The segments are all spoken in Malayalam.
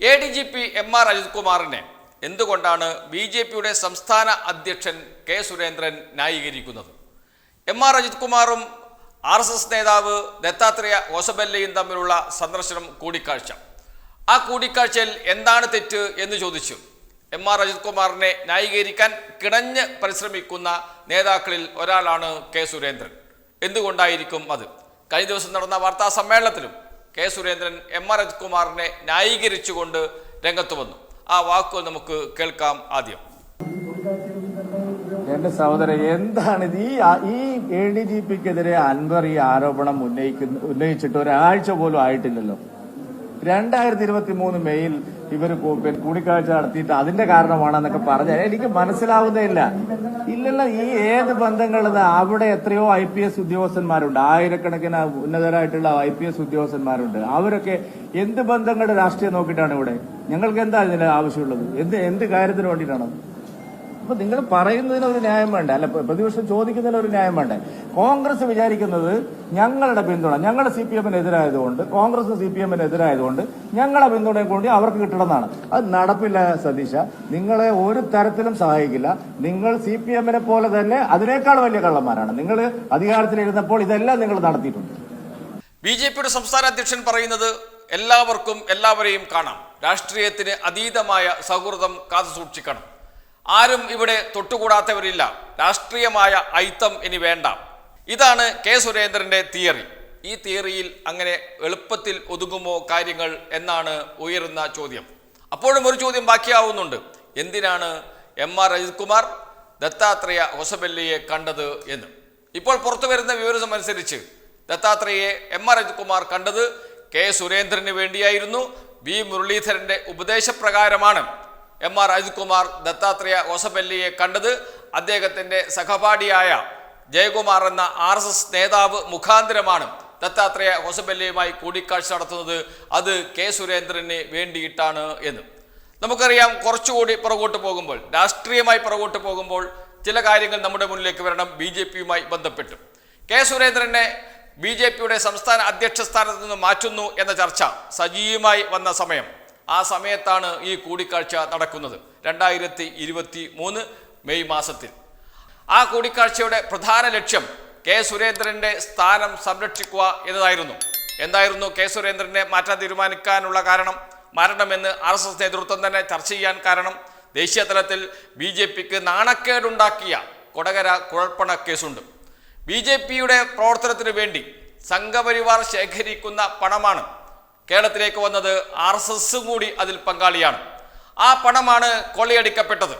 A D G P M R Ajith കുമാറിനെ എന്തുകൊണ്ടാണ് ബി ജെ പിയുടെ സംസ്ഥാന അധ്യക്ഷൻ കെ സുരേന്ദ്രൻ ന്യായീകരിക്കുന്നത്? എം ആർ അജിത് കുമാറും ആർ എസ് എസ് നേതാവ് ദത്താത്രേയ ഓസബല്ലയും തമ്മിലുള്ള സന്ദർശനം കൂടിക്കാഴ്ച. ആ കൂടിക്കാഴ്ചയിൽ എന്താണ് തെറ്റ് എന്ന് ചോദിച്ചു എം ആർ അജിത് കുമാറിനെ ന്യായീകരിക്കാൻ കിണഞ്ഞ് പരിശ്രമിക്കുന്ന നേതാക്കളിൽ ഒരാളാണ് കെ സുരേന്ദ്രൻ. എന്തുകൊണ്ടായിരിക്കും അത്? കഴിഞ്ഞ ദിവസം നടന്ന വാർത്താ സമ്മേളനത്തിലും കെ സുരേന്ദ്രൻ എം ആർ അജിത്കുമാറിനെ ന്യായീകരിച്ചുകൊണ്ട് രംഗത്ത് വന്നു. ആ വാക്കുകൾ നമുക്ക് കേൾക്കാം ആദ്യം. എന്റെ സഹോദരൻ എന്താണ് ഇത്? ഈ ഈ എ ഡി ജി പിക്കെതിരെ അൻവർ ഈ ആരോപണം ഉന്നയിക്കുന്ന ഉന്നയിച്ചിട്ട് ഒരാഴ്ച പോലും ആയിട്ടില്ലല്ലോ. രണ്ടായിരത്തി ഇരുപത്തി മൂന്ന് മെയ്യിൽ ഇവർ കൂടിക്കാഴ്ച നടത്തിയിട്ട് അതിന്റെ കാരണമാണെന്നൊക്കെ പറഞ്ഞാൽ എനിക്ക് മനസ്സിലാവുന്നേ ഇല്ല. ഇല്ലല്ല ഈ ഏത് ബന്ധങ്ങളത് അവിടെ എത്രയോ ഐ പി എസ് ഉദ്യോഗസ്ഥന്മാരുണ്ട്. ആയിരക്കണക്കിന് ഉന്നതരായിട്ടുള്ള ഐ പി എസ് ഉദ്യോഗസ്ഥന്മാരുണ്ട്. അവരൊക്കെ എന്ത് ബന്ധങ്ങളുടെ രാഷ്ട്രീയം നോക്കിയിട്ടാണ് ഇവിടെ? ഞങ്ങൾക്ക് എന്താ ഇതിന് ആവശ്യമുള്ളത്? എന്ത് എന്ത് കാര്യത്തിന് വേണ്ടിയിട്ടാണ്? അപ്പൊ നിങ്ങൾ പറയുന്നതിന് ഒരു ന്യായം വേണ്ട? അല്ല പ്ര- പ്രതിപക്ഷം ചോദിക്കുന്നതിന് ഒരു ന്യായം വേണ്ട? കോൺഗ്രസ് വിചാരിക്കുന്നത് ഞങ്ങളുടെ പിന്തുണ ഞങ്ങളുടെ സി പി എമ്മിന് എതിരായതുകൊണ്ട് കോൺഗ്രസ് സി പി എമ്മിന് എതിരായതുകൊണ്ട് ഞങ്ങളുടെ പിന്തുണയും കൂടി അവർക്ക് കിട്ടണമെന്നാണ്. അത് നടപ്പില്ല സതീശ. നിങ്ങളെ ഒരു തരത്തിലും സഹായിക്കില്ല. നിങ്ങൾ സി പി എമ്മിനെ പോലെ തന്നെ അതിനേക്കാൾ വലിയ കള്ളന്മാരാണ്. നിങ്ങൾ അധികാരത്തിലിരുന്നപ്പോൾ ഇതെല്ലാം നിങ്ങൾ നടത്തിയിട്ടുണ്ട്. ബി ജെ പിയുടെ സംസ്ഥാന അധ്യക്ഷൻ പറയുന്നത് എല്ലാവർക്കും എല്ലാവരെയും കാണാം. രാഷ്ട്രീയത്തിന് അതീതമായ സൗഹൃദം കാത്തു സൂക്ഷിക്കണം. ആരും ഇവിടെ തൊട്ടുകൂടാത്തവരില്ല. രാഷ്ട്രീയമായ ഐത്തം ഇനി വേണ്ട. ഇതാണ് കെ സുരേന്ദ്രന്റെ തിയറി. ഈ തിയറിയിൽ അങ്ങനെ എളുപ്പത്തിൽ ഒതുങ്ങുമോ കാര്യങ്ങൾ എന്നാണ് ഉയരുന്ന ചോദ്യം. അപ്പോഴും ഒരു ചോദ്യം ബാക്കിയാവുന്നുണ്ട്. എന്തിനാണ് എം ആർ അജിത് കുമാർ ദത്താത്രേയ ഹൊസബല്ലിയെ കണ്ടത് എന്ന്. ഇപ്പോൾ പുറത്തു വരുന്ന വിവരം അനുസരിച്ച് ദത്താത്രേയെ എം ആർ അജിത് കുമാർ കണ്ടത് കെ സുരേന്ദ്രന് വേണ്ടിയായിരുന്നു. വി മുരളീധരന്റെ ഉപദേശപ്രകാരമാണ്. എം ആർ അജിത്കുമാർ ദത്താത്രേയ ഓസപ്പല്ലിയെ കണ്ടത് അദ്ദേഹത്തിന്റെ സഹപാഠിയായ ജയകുമാർ എന്ന ആർ എസ് എസ് നേതാവ് മുഖാന്തരമാണ് ദത്താത്രേയ ഹോസബല്ലിയുമായി കൂടിക്കാഴ്ച നടത്തുന്നത്. അത് കെ സുരേന്ദ്രന് വേണ്ടിയിട്ടാണ് എന്ന്. നമുക്കറിയാം കുറച്ചുകൂടി പുറകോട്ട് പോകുമ്പോൾ രാഷ്ട്രീയമായി പുറകോട്ട് പോകുമ്പോൾ ചില കാര്യങ്ങൾ നമ്മുടെ മുന്നിലേക്ക് വരണം. ബി ജെ പിയുമായി ബന്ധപ്പെട്ട്. കെ സുരേന്ദ്രനെ ബി ജെ പിയുടെ സംസ്ഥാന അധ്യക്ഷ സ്ഥാനത്ത് നിന്ന് മാറ്റുന്നു എന്ന ചർച്ച സജീവമായി വന്ന സമയം. ആ സമയത്താണ് ഈ കൂടിക്കാഴ്ച നടക്കുന്നത്. രണ്ടായിരത്തി ഇരുപത്തി മൂന്ന് മെയ് മാസത്തിൽ. ആ കൂടിക്കാഴ്ചയുടെ പ്രധാന ലക്ഷ്യം കെ സുരേന്ദ്രന്റെ സ്ഥാനം സംരക്ഷിക്കുക എന്നതായിരുന്നു. എന്തായിരുന്നു കെ സുരേന്ദ്രനെ മാറ്റാൻ തീരുമാനിക്കാനുള്ള കാരണം? മരണമെന്ന് ആർ എസ് എസ് നേതൃത്വം തന്നെ ചർച്ച ചെയ്യാൻ കാരണം? ദേശീയ തലത്തിൽ ബി ജെ പിക്ക് നാണക്കേടുണ്ടാക്കിയ കൊടകര കുഴൽപ്പണ കേസുണ്ട്. ബി ജെ പിയുടെ പ്രവർത്തനത്തിന് വേണ്ടി സംഘപരിവാർ ശേഖരിക്കുന്ന പണമാണ് കേരളത്തിലേക്ക് വന്നത് ആർ എസ് എസും കൂടി അതിൽ പങ്കാളിയാണ്. ആ പണമാണ് കൊള്ളയടിക്കപ്പെട്ടത്.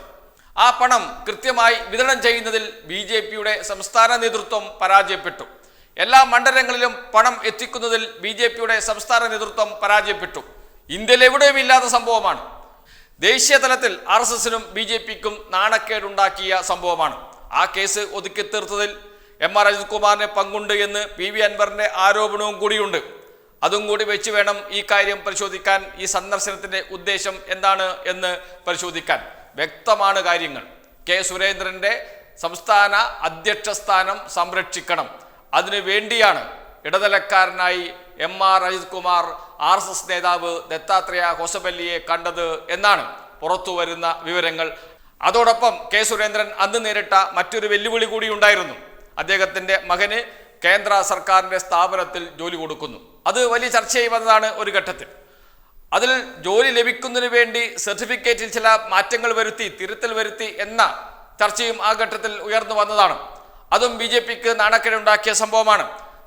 ആ പണം കൃത്യമായി വിതരണം ചെയ്യുന്നതിൽ ബി ജെ പിയുടെ സംസ്ഥാന നേതൃത്വം പരാജയപ്പെട്ടു. എല്ലാ മണ്ഡലങ്ങളിലും പണം എത്തിക്കുന്നതിൽ ബി ജെ പിയുടെ സംസ്ഥാന നേതൃത്വം പരാജയപ്പെട്ടു. ഇന്ത്യയിൽ എവിടെയും ഇല്ലാത്ത സംഭവമാണ്. ദേശീയ തലത്തിൽ ആർ എസ് എസിനും ബി ജെ പിക്കും നാണക്കേടുണ്ടാക്കിയ സംഭവമാണ്. ആ കേസ് ഒതുക്കി തീർത്തതിൽ എം ആർ അജിത് കുമാറിന് പങ്കുണ്ട് എന്ന് പി വി അൻവറിന്റെ ആരോപണവും കൂടിയുണ്ട്. അതും കൂടി വെച്ച് വേണം ഈ കാര്യം പരിശോധിക്കാൻ ഈ സന്ദർശനത്തിന്റെ ഉദ്ദേശം എന്താണ് എന്ന് പരിശോധിക്കാൻ. വ്യക്തമാണ് കാര്യങ്ങൾ. കെ സുരേന്ദ്രന്റെ സംസ്ഥാന അധ്യക്ഷ സ്ഥാനം സംരക്ഷിക്കണം. അതിനു വേണ്ടിയാണ് ഇടനിലക്കാരനായി M R Ajith Kumar R S S നേതാവ് ദത്താത്രേയ ഹോസബല്ലിയെ കണ്ടത് എന്നാണ് പുറത്തു വരുന്ന വിവരങ്ങൾ. അതോടൊപ്പം കെ സുരേന്ദ്രൻ അന്ന് നേരിട്ട മറ്റൊരു വെല്ലുവിളി കൂടി ഉണ്ടായിരുന്നു. അദ്ദേഹത്തിന്റെ മകന് കേന്ദ്ര സർക്കാരിന്റെ സ്ഥാപനത്തിൽ ജോലി കൊടുക്കുന്നു. അത് വലിയ ചർച്ചയായി വന്നതാണ് ഒരു ഘട്ടത്തിൽ. അതിൽ ജോലി ലഭിക്കുന്നതിന് വേണ്ടി സർട്ടിഫിക്കറ്റിൽ ചില മാറ്റങ്ങൾ വരുത്തി തിരുത്തൽ വരുത്തി എന്ന ചർച്ചയും ആ ഘട്ടത്തിൽ ഉയർന്നു വന്നതാണ്. അതും ബി ജെ പിക്ക് നാണക്കേടുണ്ടാക്കിയ സംഭവമാണ്.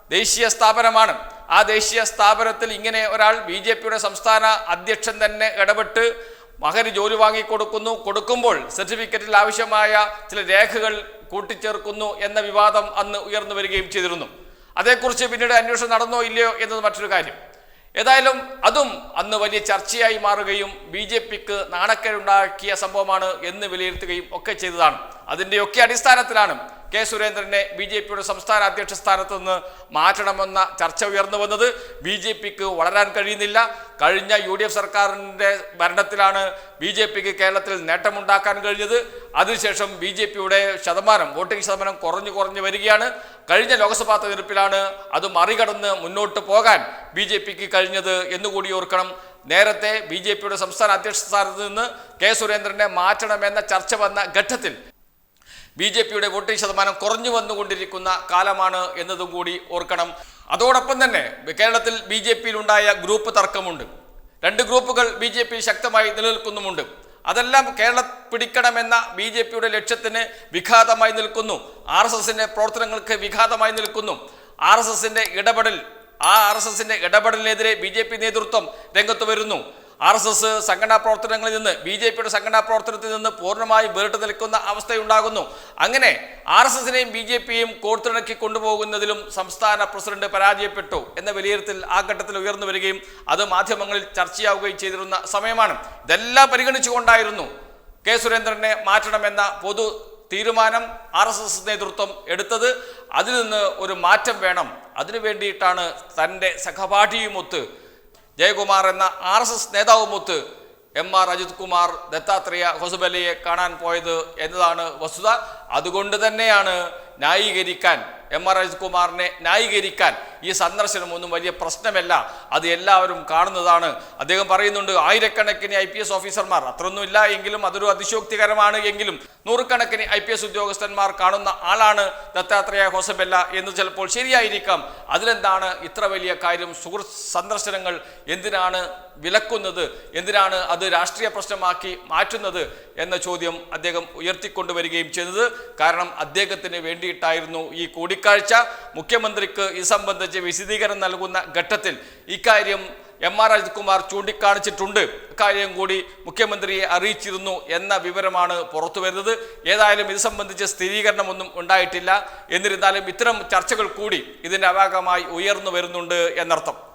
ദേശീയ സ്ഥാപനമാണ്. ആ ദേശീയ സ്ഥാപനത്തിൽ ഇങ്ങനെ ഒരാൾ ബി ജെ പിയുടെ സംസ്ഥാന അധ്യക്ഷൻ തന്നെ ഇടപെട്ട് മകന് ജോലി വാങ്ങിക്കൊടുക്കുന്നു. കൊടുക്കുമ്പോൾ സർട്ടിഫിക്കറ്റിൽ ആവശ്യമായ ചില രേഖകൾ കൂട്ടിച്ചേർക്കുന്നു എന്ന വിവാദം അന്ന് ഉയർന്നു വരികയും ചെയ്തിരുന്നു. അതേക്കുറിച്ച് പിന്നീട് അന്വേഷണം നടന്നോ ഇല്ലയോ എന്നത് മറ്റൊരു കാര്യം. ഏതായാലും അതും അന്ന് വലിയ ചർച്ചയായി മാറുകയും ബി ജെ പിക്ക് നാണക്കേടുണ്ടാക്കിയ സംഭവമാണ് എന്ന് വിലയിരുത്തുകയും ഒക്കെ ചെയ്തതാണ്. അതിന്റെയൊക്കെ അടിസ്ഥാനത്തിലാണ് കെ സുരേന്ദ്രനെ ബി ജെ പിയുടെ സംസ്ഥാന അധ്യക്ഷ സ്ഥാനത്ത് നിന്ന് മാറ്റണമെന്ന ചർച്ച ഉയർന്നു വന്നത് ബി ജെ പിക്ക് വളരാൻ കഴിയുന്നില്ല. കഴിഞ്ഞ യു ഡി എഫ് സർക്കാരിന്റെ ഭരണത്തിലാണ് ബി ജെ പിക്ക് കേരളത്തിൽ നേട്ടമുണ്ടാക്കാൻ കഴിഞ്ഞത്. അതിനുശേഷം ബി ജെ പിയുടെ ശതമാനം വോട്ടിംഗ് ശതമാനം കുറഞ്ഞു കുറഞ്ഞു വരികയാണ്. കഴിഞ്ഞ ലോക്സഭാ തെരഞ്ഞെടുപ്പിലാണ് അത് മറികടന്ന് മുന്നോട്ട് പോകാൻ ബി ജെ പിക്ക് കഴിഞ്ഞത് എന്നുകൂടി ഓർക്കണം. നേരത്തെ ബി ജെ പിയുടെ സംസ്ഥാന അധ്യക്ഷ സ്ഥാനത്ത് നിന്ന് കെ സുരേന്ദ്രനെ മാറ്റണമെന്ന ചർച്ച വന്ന ഘട്ടത്തിൽ ബി ജെ പിയുടെ വോട്ടിംഗ് ശതമാനം കുറഞ്ഞു വന്നുകൊണ്ടിരിക്കുന്ന കാലമാണ് എന്നതും കൂടി ഓർക്കണം. അതോടൊപ്പം തന്നെ കേരളത്തിൽ ബി ജെ പിയിലുണ്ടായ ഗ്രൂപ്പ് തർക്കമുണ്ട്. രണ്ട് ഗ്രൂപ്പുകൾ ബി ജെ പി ശക്തമായി നിലനിൽക്കുന്നുമുണ്ട്. അതെല്ലാം കേരള പിടിക്കണമെന്ന ബി ജെ പിയുടെ ലക്ഷ്യത്തിന് വിഘാതമായി നിൽക്കുന്നു. ആർ എസ് എസിന്റെ പ്രവർത്തനങ്ങൾക്ക് വിഘാതമായി നിൽക്കുന്നു. ആർ എസ് എസിന്റെ ഇടപെടൽ ആ ആർ എസ് എസിന്റെ ഇടപെടലിനെതിരെ ബി ജെ പി നേതൃത്വം രംഗത്ത് വരുന്നു. ആർ എസ് എസ് സംഘടനാ പ്രവർത്തനങ്ങളിൽ നിന്ന് ബി ജെ പിയുടെ സംഘടനാ പ്രവർത്തനത്തിൽ നിന്ന് പൂർണമായി വേറിട്ട് നിൽക്കുന്ന അവസ്ഥയുണ്ടാകുന്നു. അങ്ങനെ ആർ എസ് എസിനെയും ബി ജെ പിയും കോർത്തിണക്കി കൊണ്ടുപോകുന്നതിലും സംസ്ഥാന പ്രസിഡന്റ് പരാജയപ്പെട്ടു എന്ന വിലയിരുത്തൽ ആ ഘട്ടത്തിൽ ഉയർന്നു വരികയും അത് മാധ്യമങ്ങളിൽ ചർച്ചയാവുകയും ചെയ്തിരുന്ന സമയമാണ്. ഇതെല്ലാം പരിഗണിച്ചുകൊണ്ടായിരുന്നു കെ സുരേന്ദ്രനെ മാറ്റണമെന്ന പൊതു തീരുമാനം ആർ എസ് എസ് നേതൃത്വം എടുത്തത്. അതിൽ നിന്ന് ഒരു മാറ്റം വേണം. അതിനു വേണ്ടിയിട്ടാണ് തന്റെ സഹപാഠിയുമൊത്ത് ജയകുമാർ എന്ന ആർ എസ് എസ് നേതാവുമൊത്ത് എം ആർ അജിത് കുമാർ ദത്താത്രേയ ഹൊസുബലിയെ കാണാൻ പോയത് എന്നതാണ് വസ്തുത. അതുകൊണ്ട് തന്നെയാണ് ന്യായീകരിക്കാൻ എം ആർ അജിത് കുമാറിനെ ന്യായീകരിക്കാൻ ഈ സന്ദർശനം ഒന്നും വലിയ പ്രശ്നമല്ല. അത് എല്ലാവരും കാണുന്നതാണ്. അദ്ദേഹം പറയുന്നുണ്ട് ആയിരക്കണക്കിന് ഐ പി എസ് ഓഫീസർമാർ അത്രയൊന്നും ഇല്ല എങ്കിലും അതൊരു അതിശോക്തികരമാണ് എങ്കിലും നൂറുകണക്കിന് ഐ പി എസ് ഉദ്യോഗസ്ഥന്മാർ കാണുന്ന ആളാണ് ദത്താത്രേയ ഹോസബെല്ല എന്ന് ചിലപ്പോൾ ശരിയായിരിക്കാം. അതിലെന്താണ് ഇത്ര വലിയ കാര്യം? സുഹൃത്ത് സന്ദർശനങ്ങൾ എന്തിനാണ് വിലക്കുന്നത്? എന്തിനാണ് അത് രാഷ്ട്രീയ പ്രശ്നമാക്കി മാറ്റുന്നത്? എന്ന ചോദ്യം അദ്ദേഹം ഉയർത്തിക്കൊണ്ടുവരികയും ചെയ്തത്. കാരണം അദ്ദേഹത്തിന് വേണ്ടിയിട്ടായിരുന്നു ഈ കൂടിക്കാഴ്ച. മുഖ്യമന്ത്രിക്ക് ഇത് സംബന്ധിച്ച് വിശദീകരണം നൽകുന്ന ഘട്ടത്തിൽ ഇക്കാര്യം എം ആർ അജിത്കുമാർ ചൂണ്ടിക്കാണിച്ചിട്ടുണ്ട്. കാര്യം കൂടി മുഖ്യമന്ത്രിയെ അറിയിച്ചിരുന്നു എന്ന വിവരമാണ് പുറത്തു വരുന്നത്. ഏതായാലും ഇത് സംബന്ധിച്ച് സ്ഥിരീകരണമൊന്നും ഉണ്ടായിട്ടില്ല. എന്നിരുന്നാലും ഇത്തരം ചർച്ചകൾ കൂടി ഇതിന്റെ ഭാഗമായി ഉയർന്നു വരുന്നുണ്ട് എന്നർത്ഥം.